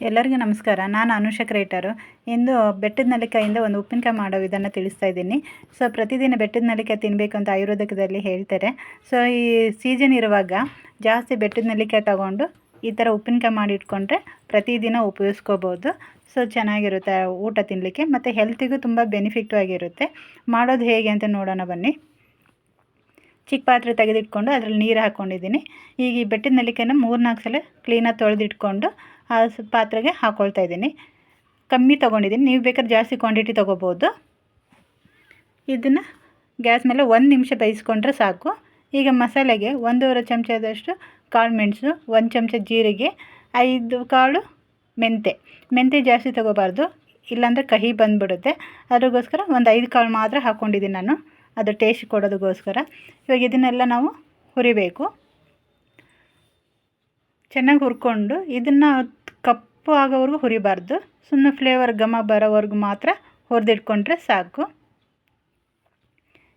ಎಲ್ಲರಿಗೂ ನಮಸ್ಕಾರ. ನಾನು ಅನುಷ ಕ್ರೇಟರು ಇಂದು ಬೆಟ್ಟದ ನಲಿಕಾಯಿಂದ ಒಂದು ಉಪ್ಪಿನಕಾಯಿ ಮಾಡೋ ವಿಧಾನ ತಿಳಿಸ್ತಾ ಇದ್ದೀನಿ. ಸೊ, ಪ್ರತಿದಿನ ಬೆಟ್ಟದ ನಲಿಕಾಯಿ ತಿನ್ನಬೇಕು ಅಂತ ಆಯುರ್ವೇದಕದಲ್ಲಿ ಹೇಳ್ತಾರೆ. ಸೊ, ಈ ಸೀಸನ್ ಇರುವಾಗ ಜಾಸ್ತಿ ಬೆಟ್ಟದ ನಲಿಕಾಯಿ ತಗೊಂಡು ಈ ಥರ ಉಪ್ಪಿನಕಾಯಿ ಮಾಡಿ ಇಟ್ಕೊಂಡ್ರೆ ಪ್ರತಿದಿನ ಉಪಯೋಗಿಸ್ಕೋಬೋದು. ಸೊ, ಚೆನ್ನಾಗಿರುತ್ತೆ ಊಟ ತಿನ್ನಲಿಕ್ಕೆ ಮತ್ತು ಹೆಲ್ತಿಗೂ ತುಂಬ ಬೆನಿಫಿಟ್ ಆಗಿರುತ್ತೆ. ಮಾಡೋದು ಹೇಗೆ ಅಂತ ನೋಡೋಣ ಬನ್ನಿ. ಚಿಕ್ಕ ಪಾತ್ರೆ ತೆಗೆದಿಟ್ಕೊಂಡು ಅದರಲ್ಲಿ ನೀರು ಹಾಕ್ಕೊಂಡಿದ್ದೀನಿ ಈಗ ಈ ಬೆಟ್ಟದ ನಲಿಕೆಯನ್ನು ಮೂರು ನಾಲ್ಕು ಸಲ ಕ್ಲೀನಾಗಿ ತೊಳೆದಿಟ್ಕೊಂಡು ಆ ಪಾತ್ರೆಗೆ ಹಾಕ್ಕೊಳ್ತಾ ಇದ್ದೀನಿ. ಕಮ್ಮಿ ತೊಗೊಂಡಿದ್ದೀನಿ. ನೀವು ಬೇಕಾದ್ರೆ ಜಾಸ್ತಿ ಕ್ವಾಂಟಿಟಿ ತೊಗೋಬೋದು. ಇದನ್ನು ಗ್ಯಾಸ್ ಮೇಲೆ ಒಂದು ನಿಮಿಷ ಬೇಯಿಸ್ಕೊಂಡ್ರೆ ಸಾಕು. ಈಗ ಮಸಾಲೆಗೆ ಒಂದೂವರೆ ಚಮಚದಷ್ಟು ಕಾಳು ಮೆಣಸು, ಒಂದು ಚಮಚ ಜೀರಿಗೆ, ಐದು ಕಾಳು ಮೆಂತೆ. ಮೆಂತೆ ಜಾಸ್ತಿ ತೊಗೋಬಾರ್ದು. ಇಲ್ಲಾಂದರೆ ಕಹಿ ಬಂದುಬಿಡುತ್ತೆ. ಅದಕ್ಕೋಸ್ಕರ ಒಂದು ಐದು ಕಾಳು ಮಾತ್ರ ಹಾಕ್ಕೊಂಡಿದ್ದೀನಿ ನಾನು. ಅದು ಟೇಸ್ಟ್ ಕೊಡೋದಕ್ಕೋಸ್ಕರ. ಇವಾಗ ಇದನ್ನೆಲ್ಲ ನಾವು ಹುರಿಬೇಕು. ಚೆನ್ನಾಗಿ ಹುರ್ಕೊಂಡು ಇದನ್ನು ಕಪ್ಪು ಆಗೋವರೆಗೂ ಹುರಿಬಾರ್ದು. ಸುಮ್ಮನೆ ಫ್ಲೇವರ್ ಘಮ ಬರೋವರೆಗೂ ಮಾತ್ರ ಹುರಿದಿಟ್ಕೊಂಡ್ರೆ ಸಾಕು.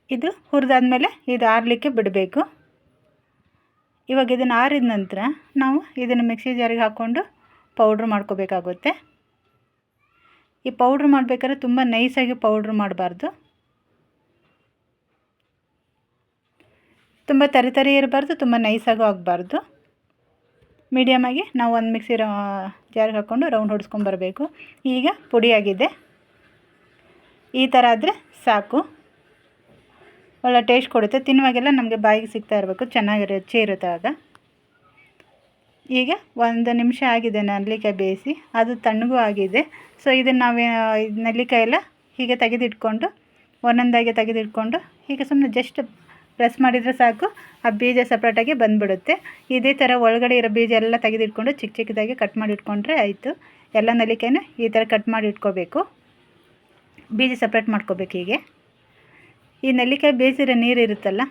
ಇದು ಹುರಿದಾದ್ಮೇಲೆ ಇದು ಆರಲಿಕ್ಕೆ ಬಿಡಬೇಕು. ಇವಾಗ ಇದನ್ನು ಆರಿದ ನಂತರ ನಾವು ಇದನ್ನು ಮಿಕ್ಸಿ ಜಾರಿಗೆ ಹಾಕ್ಕೊಂಡು ಪೌಡ್ರ್ ಮಾಡ್ಕೋಬೇಕಾಗುತ್ತೆ. ಈ ಪೌಡ್ರ್ ಮಾಡಬೇಕಾದ್ರೆ ತುಂಬ ನೈಸಾಗಿ ಪೌಡ್ರ್ ಮಾಡಬಾರ್ದು. ತುಂಬ ತರಿತರಿ ತರಿ ಇರಬಾರ್ದು, ತುಂಬ ನೈಸಾಗೂ ಆಗಬಾರ್ದು. ಮೀಡಿಯಮಾಗಿ ನಾವು ಒಂದು ಮಿಕ್ಸಿ ಜಾರಿಗೆ ಹಾಕ್ಕೊಂಡು ರೌಂಡ್ ಹೊಡ್ಸ್ಕೊಂಬರಬೇಕು ಈಗ ಪುಡಿಯಾಗಿದೆ ಈ ಥರ ಆದರೆ ಸಾಕು. ಒಳ್ಳೆ ಟೇಸ್ಟ್ ಕೊಡುತ್ತೆ. ತಿನ್ನುವಾಗೆಲ್ಲ ನಮಗೆ ಬಾಯಿಗೆ ಸಿಗ್ತಾ ಇರಬೇಕು. ಚೆನ್ನಾಗಿ ರುಚಿ ಇರುತ್ತೆ ಆಗ. ಈಗ ಒಂದು ನಿಮಿಷ ಆಗಿದೆ ನೆಲ್ಲಿಕಾಯಿ ಬೇಯಿಸಿ. ಅದು ತಣ್ಣಗೂ ಆಗಿದೆ. ಸೊ ಇದನ್ನು ನಾವು ನೆಲ್ಲಿಕಾಯೆಲ್ಲ ಹೀಗೆ ತೆಗೆದಿಟ್ಕೊಂಡು, ಒಂದೊಂದಾಗಿ ತೆಗೆದಿಟ್ಕೊಂಡು, ಹೀಗೆ ಸುಮ್ಮನೆ ಜಸ್ಟ್ ಪ್ರೆಸ್ ಮಾಡಿದರೆ ಸಾಕು. ಆ ಬೀಜ ಸಪ್ರೇಟಾಗಿ ಬಂದುಬಿಡುತ್ತೆ. ಇದೇ ಥರ ಒಳಗಡೆ ಇರೋ ಬೀಜ ಎಲ್ಲ ತೆಗೆದಿಟ್ಕೊಂಡು ಚಿಕ್ಕ ಚಿಕ್ಕದಾಗಿ ಕಟ್ ಮಾಡಿ ಇಟ್ಕೊಂಡ್ರೆ ಆಯಿತು. ಎಲ್ಲ ನೆಲ್ಲಿಕಾಯಿನ ಈ ಥರ ಕಟ್ ಮಾಡಿ ಇಟ್ಕೋಬೇಕು. ಬೀಜ ಸಪ್ರೇಟ್ ಮಾಡ್ಕೋಬೇಕು ಹೀಗೆ. ಈ ನೆಲ್ಲಿಕಾಯಿ ಬೇಯಿಸಿರೋ ನೀರು ಇರುತ್ತಲ್ಲ,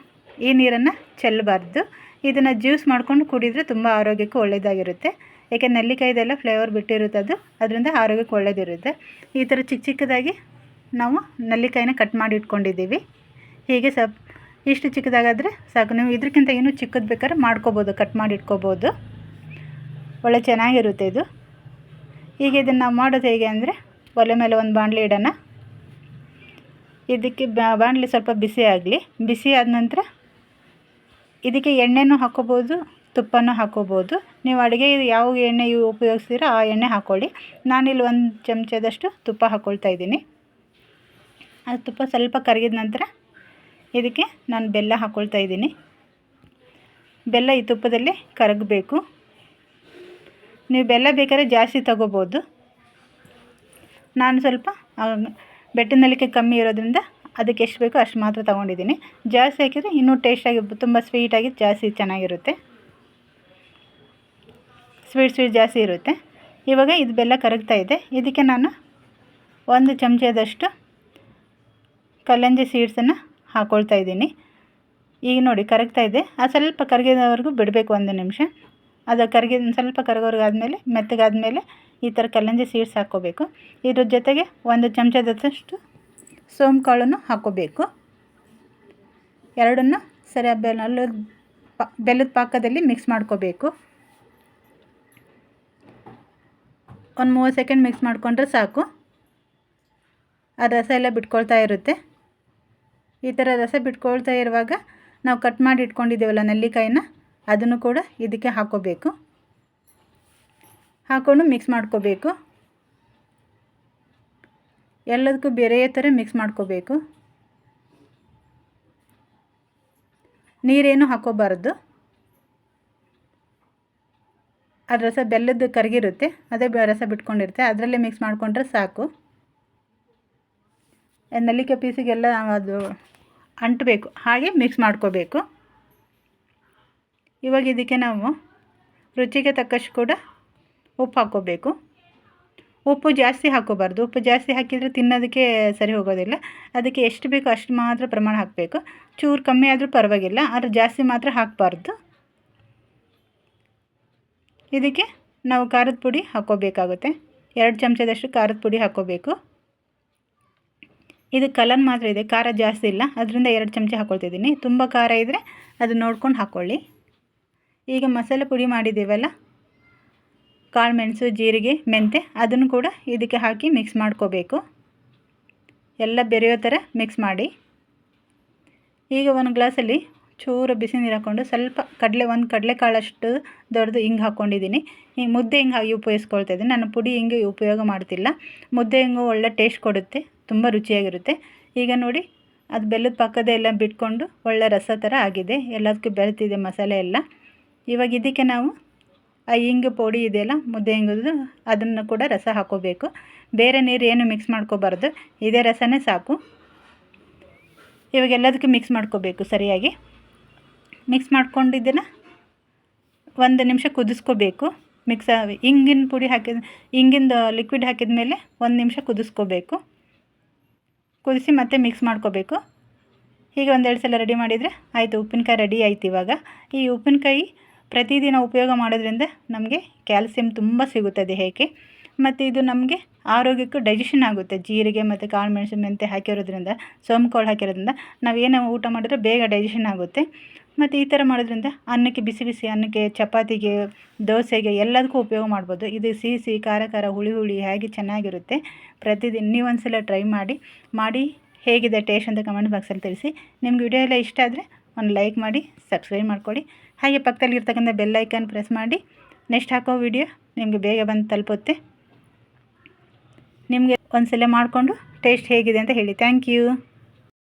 ಈ ನೀರನ್ನು ಚೆಲ್ಲಬಾರ್ದು. ಇದನ್ನು ಜ್ಯೂಸ್ ಮಾಡ್ಕೊಂಡು ಕುಡಿದರೆ ತುಂಬ ಆರೋಗ್ಯಕ್ಕೆ ಒಳ್ಳೆಯದಾಗಿರುತ್ತೆ ಏಕೆ ನೆಲ್ಲಿಕಾಯ್ದೆಲ್ಲ ಫ್ಲೇವರ್ ಬಿಟ್ಟಿರುತ್ತೆ ಅದು, ಅದರಿಂದ ಆರೋಗ್ಯಕ್ಕೆ ಒಳ್ಳೆಯದಿರುತ್ತೆ ಈ ಥರ ಚಿಕ್ಕ ಚಿಕ್ಕದಾಗಿ ನಾವು ನೆಲ್ಲಿಕಾಯಿನ ಕಟ್ ಮಾಡಿ ಇಟ್ಕೊಂಡಿದ್ದೀವಿ. ಹೀಗೆ ಸಪ್ ಇಷ್ಟು ಚಿಕ್ಕದಾಗಾದರೆ ಸಾಕು. ನೀವು ಇದಕ್ಕಿಂತ ಇನ್ನೂ ಚಿಕ್ಕದು ಬೇಕಾದ್ರೆ ಮಾಡ್ಕೋಬೋದು ಕಟ್ ಮಾಡಿ ಇಟ್ಕೋಬೋದು. ಒಳ್ಳೆ ಚೆನ್ನಾಗಿರುತ್ತೆ ಇದು. ಈಗ ಇದನ್ನು ನಾವು ಮಾಡೋದು ಹೇಗೆ ಅಂದರೆ, ಒಲೆ ಮೇಲೆ ಒಂದು ಬಾಣಲಿ ಇಡೋಣ. ಇದಕ್ಕೆ ಬಾಣಲಿ ಸ್ವಲ್ಪ ಬಿಸಿ ಆಗಲಿ. ಬಿಸಿ ಆದ ನಂತರ ಇದಕ್ಕೆ ಎಣ್ಣೆನೂ ಹಾಕೋಬೋದು, ತುಪ್ಪನೂ ಹಾಕೋಬೋದು. ನೀವು ಅಡುಗೆ ಯಾವ ಎಣ್ಣೆ ಉಪಯೋಗಿಸ್ತೀರೋ ಆ ಎಣ್ಣೆ ಹಾಕ್ಕೊಳ್ಳಿ ನಾನಿಲ್ಲಿ ಒಂದು ಚಮಚದಷ್ಟು ತುಪ್ಪ ಹಾಕ್ಕೊಳ್ತಾ ಇದ್ದೀನಿ. ಆ ತುಪ್ಪ ಸ್ವಲ್ಪ ಕರಗಿದ ನಂತರ ಇದಕ್ಕೆ ನಾನು ಬೆಲ್ಲ ಹಾಕ್ಕೊಳ್ತಾ ಇದ್ದೀನಿ. ಬೆಲ್ಲ ಈ ತುಪ್ಪದಲ್ಲಿ ಕರಗಬೇಕು. ನೀವು ಬೆಲ್ಲ ಬೇಕಾದ್ರೆ ಜಾಸ್ತಿ ತಗೋಬೋದು. ನಾನು ಸ್ವಲ್ಪ ಬೆಟ್ಟದ ನಲಿಕೆ ಕಮ್ಮಿ ಇರೋದ್ರಿಂದ ಅದಕ್ಕೆ ಎಷ್ಟು ಬೇಕೋ ಅಷ್ಟು ಮಾತ್ರ ತೊಗೊಂಡಿದ್ದೀನಿ. ಜಾಸ್ತಿ ಹಾಕಿದರೆ ಇನ್ನೂ ಟೇಸ್ಟಾಗಿ ತುಂಬ ಸ್ವೀಟಾಗಿ ಜಾಸ್ತಿ ಚೆನ್ನಾಗಿರುತ್ತೆ. ಸ್ವೀಟ್ ಸ್ವೀಟ್ ಜಾಸ್ತಿ ಇರುತ್ತೆ. ಇವಾಗ ಇದು ಬೆಲ್ಲ ಕರಗ್ತಾ ಇದೆ. ಇದಕ್ಕೆ ನಾನು ಒಂದು ಚಮಚದಷ್ಟು ಕಲ್ಲಂಜಿ ಸೀಡ್ಸನ್ನು ಹಾಕ್ಕೊಳ್ತಾ ಇದ್ದೀನಿ. ಈಗ ನೋಡಿ, ಕರಗ್ತಾ ಇದೆ. ಆ ಸ್ವಲ್ಪ ಕರಗಿದವರೆಗೂ ಬಿಡಬೇಕು ಒಂದು ನಿಮಿಷ. ಅದು ಕರಗಿದ ಸ್ವಲ್ಪ ಕರಗೋರ್ಗೆ ಆದಮೇಲೆ ಮೆತ್ತಗಾದಮೇಲೆ ಈ ಥರ ಕಲ್ಲಂಜಿ ಸೀಡ್ಸ್ ಹಾಕ್ಕೋಬೇಕು. ಇದ್ರ ಜೊತೆಗೆ ಒಂದು ಚಮಚದಷ್ಟು ಸೋಂಪು ಕಾಳನ್ನು ಹಾಕ್ಕೋಬೇಕು. ಎರಡನ್ನು ಸರಿ ಬೆಲ್ಲ ಬೆಲ್ಲದ ಪಾಕದಲ್ಲಿ ಮಿಕ್ಸ್ ಮಾಡ್ಕೋಬೇಕು. ಒಂದು ಮೂವತ್ತು ಸೆಕೆಂಡ್ ಮಿಕ್ಸ್ ಮಾಡಿಕೊಂಡ್ರೆ ಸಾಕು. ಆ ರಸ ಎಲ್ಲ ಬಿಟ್ಕೊಳ್ತಾ ಇರುತ್ತೆ. ಈ ಥರ ರಸ ಬಿಟ್ಕೊಳ್ತಾ ಇರುವಾಗ ನಾವು ಕಟ್ ಮಾಡಿ ಇಟ್ಕೊಂಡಿದ್ದೇವಲ್ಲ ನೆಲ್ಲಿಕಾಯಿನ, ಅದನ್ನು ಕೂಡ ಇದಕ್ಕೆ ಹಾಕೋಬೇಕು. ಹಾಕ್ಕೊಂಡು ಮಿಕ್ಸ್ ಮಾಡ್ಕೋಬೇಕು. ಎಲ್ಲದಕ್ಕೂ ಬೇರೆ ಥರ ಮಿಕ್ಸ್ ಮಾಡ್ಕೋಬೇಕು. ನೀರೇನು ಹಾಕೋಬಾರ್ದು. ಅದು ರಸ ಬೆಲ್ಲದ್ದು ಕರಗಿರುತ್ತೆ, ಅದೇ ರಸ ಬಿಟ್ಕೊಂಡಿರುತ್ತೆ. ಅದರಲ್ಲೇ ಮಿಕ್ಸ್ ಮಾಡಿಕೊಂಡ್ರೆ ಸಾಕು. ನೆಲ್ಲಿಕಾಯಿ ಪೀಸಿಗೆಲ್ಲ ಅದು ಅಂಟಬೇಕು, ಹಾಗೆ ಮಿಕ್ಸ್ ಮಾಡ್ಕೋಬೇಕು. ಇವಾಗ ಇದಕ್ಕೆ ನಾವು ರುಚಿಗೆ ತಕ್ಕಷ್ಟು ಕೂಡ ಉಪ್ಪು ಹಾಕ್ಕೋಬೇಕು. ಉಪ್ಪು ಜಾಸ್ತಿ ಹಾಕ್ಕೋಬಾರ್ದು, ಉಪ್ಪು ಜಾಸ್ತಿ ಹಾಕಿದರೆ ತಿನ್ನೋದಕ್ಕೆ ಸರಿ ಹೋಗೋದಿಲ್ಲ. ಅದಕ್ಕೆ ಎಷ್ಟು ಬೇಕೋ ಅಷ್ಟು ಮಾತ್ರ ಪ್ರಮಾಣ ಹಾಕಬೇಕು. ಚೂರು ಕಮ್ಮಿ ಆದರೂ ಪರವಾಗಿಲ್ಲ, ಆದರೆ ಜಾಸ್ತಿ ಮಾತ್ರ ಹಾಕಬಾರ್ದು. ಇದಕ್ಕೆ ನಾವು ಖಾರದ ಪುಡಿ ಹಾಕ್ಕೋಬೇಕಾಗುತ್ತೆ. ಎರಡು ಚಮಚದಷ್ಟು ಖಾರದ ಪುಡಿ ಹಾಕ್ಕೋಬೇಕು. ಇದು ಕಲರ್ ಮಾತ್ರ ಇದೆ, ಖಾರ ಜಾಸ್ತಿ ಇಲ್ಲ. ಅದರಿಂದ ಎರಡು ಚಮಚ ಹಾಕ್ಕೊಳ್ತಿದ್ದೀನಿ ತುಂಬ ಖಾರ ಇದ್ದರೆ ಅದು ನೋಡ್ಕೊಂಡು ಹಾಕ್ಕೊಳ್ಳಿ ಈಗ ಮಸಾಲೆ ಪುಡಿ ಮಾಡಿದ್ದೀವಲ್ಲ, ಕಾಳು ಮೆಣಸು, ಜೀರಿಗೆ ಮೆಂತೆ ಅದನ್ನು ಕೂಡ ಇದಕ್ಕೆ ಹಾಕಿ ಮಿಕ್ಸ್ ಮಾಡ್ಕೋಬೇಕು. ಎಲ್ಲ ಬೆರೆಯೋ ಥರ ಮಿಕ್ಸ್ ಮಾಡಿ. ಈಗ ಒಂದು ಗ್ಲಾಸಲ್ಲಿ ಚೂರು ಬಿಸಿ ನೀರು ಹಾಕ್ಕೊಂಡು ಸ್ವಲ್ಪ ಕಡಲೆ, ಒಂದು ಕಡಲೆಕಾಳಷ್ಟು ದೊಡ್ಡದು ಹಿಂಗೆ ಹಾಕ್ಕೊಂಡಿದ್ದೀನಿ ಈ ಮುದ್ದೆ ಹಿಂಗೆ ಹಾಗೆ ಉಪಯೋಗಿಸ್ಕೊಳ್ತಾ ಇದ್ದೀನಿ. ನಾನು ಪುಡಿ ಹಿಂಗೆ ಉಪಯೋಗ ಮಾಡ್ತಿಲ್ಲ. ಮುದ್ದೆ ಹಿಂಗೆ ಒಳ್ಳೆ ಟೇಸ್ಟ್ ಕೊಡುತ್ತೆ, ತುಂಬ ರುಚಿಯಾಗಿರುತ್ತೆ. ಈಗ ನೋಡಿ, ಅದು ಬೆಲ್ಲದ ಪಕ್ಕದ ಎಲ್ಲ ಬಿಟ್ಕೊಂಡು ಒಳ್ಳೆ ರಸ ಥರ ಆಗಿದೆ. ಎಲ್ಲದಕ್ಕೂ ಬೆರೆತಿದೆ ಮಸಾಲೆ ಎಲ್ಲ. ಇವಾಗ ಇದಕ್ಕೆ ನಾವು ಆ ಹಿಂಗು ಪುಡಿ ಇದೆಯಲ್ಲ, ಮುದ್ದೆ ಹಿಂಗದು ಅದನ್ನು ಕೂಡ ರಸ ಹಾಕೋಬೇಕು. ಬೇರೆ ನೀರು ಏನು ಮಿಕ್ಸ್ ಮಾಡ್ಕೋಬಾರ್ದು. ಇದೇ ರಸನೇ ಸಾಕು. ಇವಾಗ ಎಲ್ಲದಕ್ಕೂ ಮಿಕ್ಸ್ ಮಾಡ್ಕೋಬೇಕು ಸರಿಯಾಗಿ. ಮಿಕ್ಸ್ ಮಾಡ್ಕೊಂಡಿದ್ದನ್ನು ಒಂದು ನಿಮಿಷ ಕುದಿಸ್ಕೋಬೇಕು. ಮಿಕ್ಸ್ ಇಂಗಿನ ಪುಡಿ ಹಾಕಿದ ಹಿಂಗಿಂದ ಲಿಕ್ವಿಡ್ ಹಾಕಿದ ಮೇಲೆ ಒಂದು ನಿಮಿಷ ಕುದಿಸ್ಕೋಬೇಕು. ಕುದಿಸಿ ಮತ್ತೆ ಮಿಕ್ಸ್ ಮಾಡ್ಕೋಬೇಕು. ಹೀಗೆ ಒಂದೆರಡು ಸಲ ರೆಡಿ ಮಾಡಿದರೆ ಆಯಿತು, ಉಪ್ಪಿನಕಾಯಿ ರೆಡಿ ಆಯ್ತು ಇವಾಗ. ಈ ಉಪ್ಪಿನಕಾಯಿ ಪ್ರತಿದಿನ ಉಪಯೋಗ ಮಾಡೋದ್ರಿಂದ ನಮಗೆ ಕ್ಯಾಲ್ಸಿಯಂ ತುಂಬ ಸಿಗುತ್ತದೆ ಹೇಗೆ. ಮತ್ತು ಇದು ನಮಗೆ ಆರೋಗ್ಯಕ್ಕೂ ಡೈಜೆಷನ್ ಆಗುತ್ತೆ. ಜೀರಿಗೆ ಮತ್ತು ಕಾಳು ಮೆಣಸು ಮೆಂತೆ ಹಾಕಿರೋದ್ರಿಂದ ಸೋಂಪುಕಾಳು ಹಾಕಿರೋದ್ರಿಂದ ನಾವು ಏನೇ ಊಟ ಮಾಡಿದ್ರೆ ಬೇಗ ಡೈಜೆಷನ್ ಆಗುತ್ತೆ. ಮತ್ತು ಈ ಥರ ಮಾಡೋದ್ರಿಂದ ಅನ್ನಕ್ಕೆ ಬಿಸಿ ಬಿಸಿ ಅನ್ನಕ್ಕೆ, ಚಪಾತಿಗೆ, ದೋಸೆಗೆ ಎಲ್ಲದಕ್ಕೂ ಉಪಯೋಗ ಮಾಡ್ಬೋದು. ಇದು ಸಿಹಿ ಸಿಹಿ, ಖಾರ ಖಾರ, ಹುಳಿ ಹುಳಿ ಹೇಗೆ ಚೆನ್ನಾಗಿರುತ್ತೆ ಪ್ರತಿದಿನ ನೀವು ಒಂದು ಸಲ ಟ್ರೈ ಮಾಡಿ ಮಾಡಿ ಹೇಗಿದೆ ಟೇಸ್ಟ್ ಅಂತ ಕಮೆಂಟ್ ಬಾಕ್ಸಲ್ಲಿ ತಿಳಿಸಿ. ನಿಮ್ಗೆ ವಿಡಿಯೋ ಎಲ್ಲ ಇಷ್ಟ ಆದರೆ ಒಂದು ಲೈಕ್ ಮಾಡಿ ಸಬ್ಸ್ಕ್ರೈಬ್ ಮಾಡ್ಕೊಳ್ಳಿ ಹಾಗೆ ಪಕ್ಕದಲ್ಲಿ ಇರ್ತಕ್ಕಂಥ ಬೆಲ್ ಪ್ರೆಸ್ ಮಾಡಿ. ನೆಕ್ಸ್ಟ್ ಹಾಕೋ ವಿಡಿಯೋ ನಿಮಗೆ ಬೇಗ ಬಂದು ತಲುಪುತ್ತೆ. ನಿಮಗೆ ಒಂದು ಸಲ ಮಾಡಿಕೊಂಡು ಟೇಸ್ಟ್ ಹೇಗಿದೆ ಅಂತ ಹೇಳಿ. Thank you